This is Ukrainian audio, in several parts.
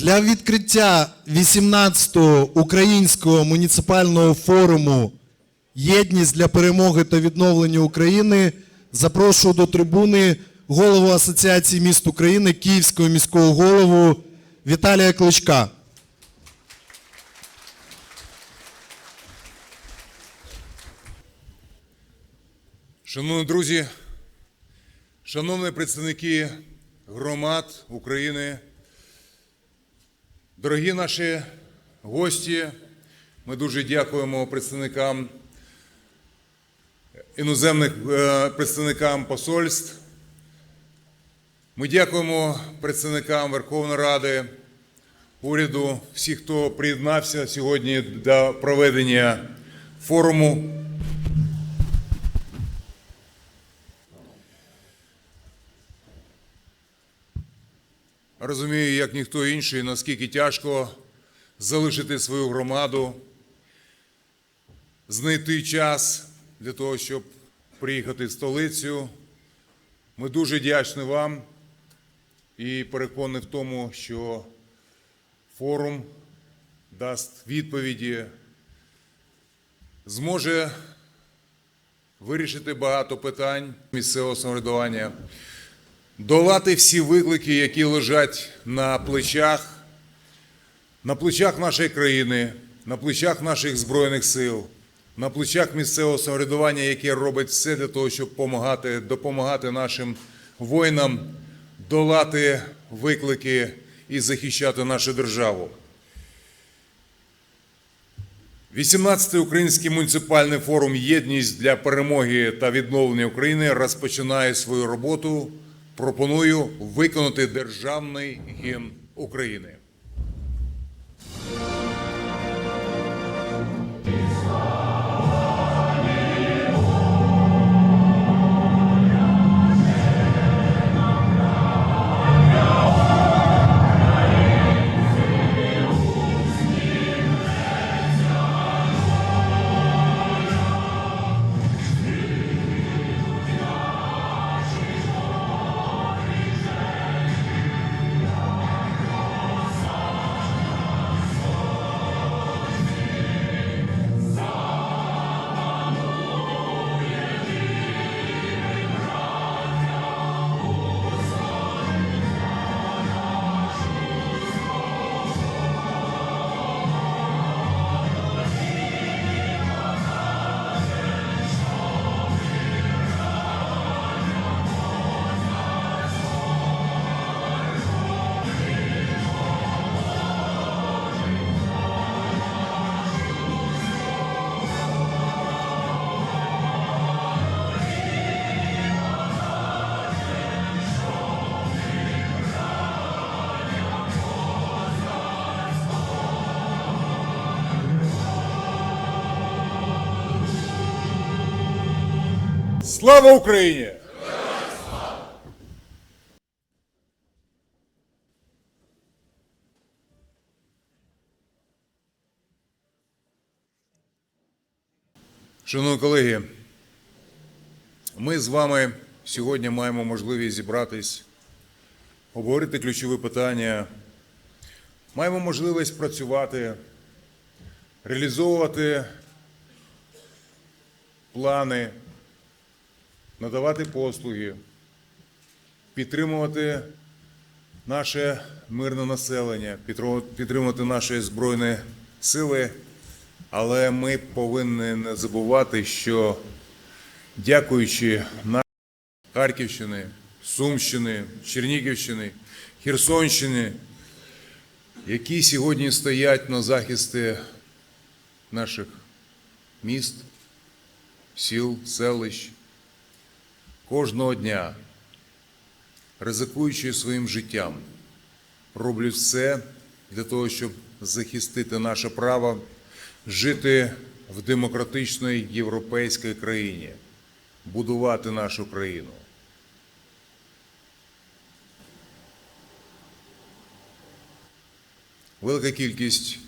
Для відкриття 18-го українського муніципального форуму Єдність для перемоги та відновлення України запрошую до трибуни голову Асоціації міст України Київського міського голову Віталія Кличка. Шановні друзі, шановні представники громад України, дорогі наші гості, ми дуже дякуємо представникам іноземних е, представникам посольств. Ми дякуємо представникам Верховної Ради, уряду, всіх, хто приєднався сьогодні до проведення форуму. Розумію, як ніхто інший, наскільки тяжко залишити свою громаду, знайти час для того, щоб приїхати в столицю. Ми дуже вдячні вам і переконані в тому, що форум дасть відповіді, зможе вирішити багато питань місцевого самоврядування долати всі виклики, які лежать на плечах, на плечах нашої країни, на плечах наших збройних сил, на плечах місцевого самоврядування, яке робить все для того, щоб допомагати, допомагати нашим воїнам долати виклики і захищати нашу державу. 18-й український муніципальний форум Єдність для перемоги та відновлення України розпочинає свою роботу. Пропоную виконати державний гімн України. Слава Україні! Шановні колеги, ми з вами сьогодні маємо можливість зібратись, обговорити ключові питання, маємо можливість працювати, реалізовувати плани, надавати послуги, підтримувати наше мирне населення, підтримувати- наші збройні сили. Але ми повинні не забувати, що дякуючи на Харківщини, Сумщини, Чернігівщини, Херсонщини, які сьогодні стоять на захисті наших міст, сіл, селищ, кожного дня, ризикуючи своїм життям, роблять все для того, щоб захистити наше право жити в демократичній європейській країні, будувати нашу країну. Велика кількість,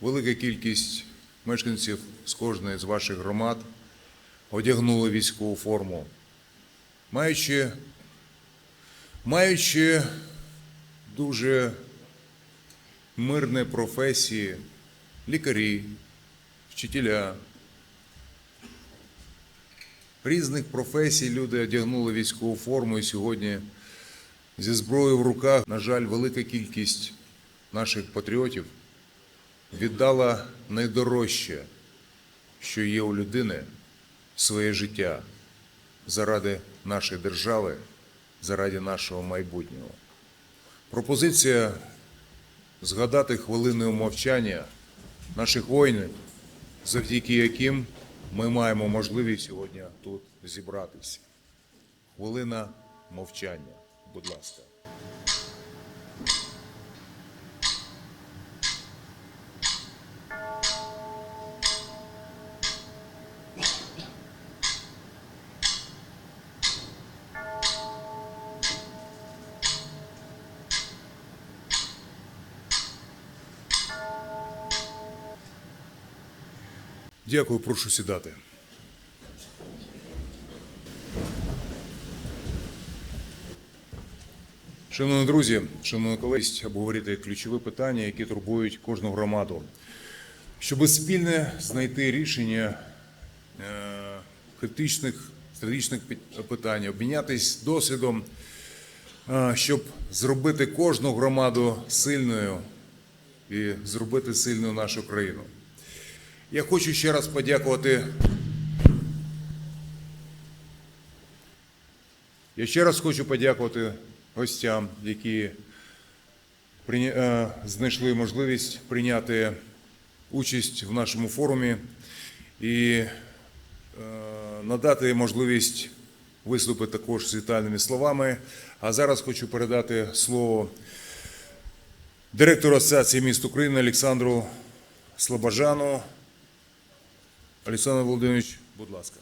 велика кількість мешканців з кожної з ваших громад одягнули військову форму, маючи, маючи дуже мирні професії, лікарі, вчителя. Різних професій люди одягнули військову форму і сьогодні зі зброєю в руках, на жаль, велика кількість наших патріотів віддала найдорожче, що є у людини своє життя заради нашої держави, заради нашого майбутнього. Пропозиція згадати хвилиною мовчання наших воїнів, завдяки яким ми маємо можливість сьогодні тут зібратися. Хвилина мовчання, будь ласка. Дякую, прошу сідати. Шановні друзі, шановні колеги, обговорити ключові питання, які турбують кожну громаду, щоб спільне знайти рішення е, критичних стратегічних питань, обмінятись досвідом, е, щоб зробити кожну громаду сильною і зробити сильною нашу країну. Я хочу ще раз подякувати. Я ще раз хочу подякувати гостям, які е, знайшли можливість прийняти участь в нашому форумі і е, надати можливість виступити також з вітальними словами. А зараз хочу передати слово директору Асоціації міст України Олександру Слобожану. Олександр Володимирович, будь ласка.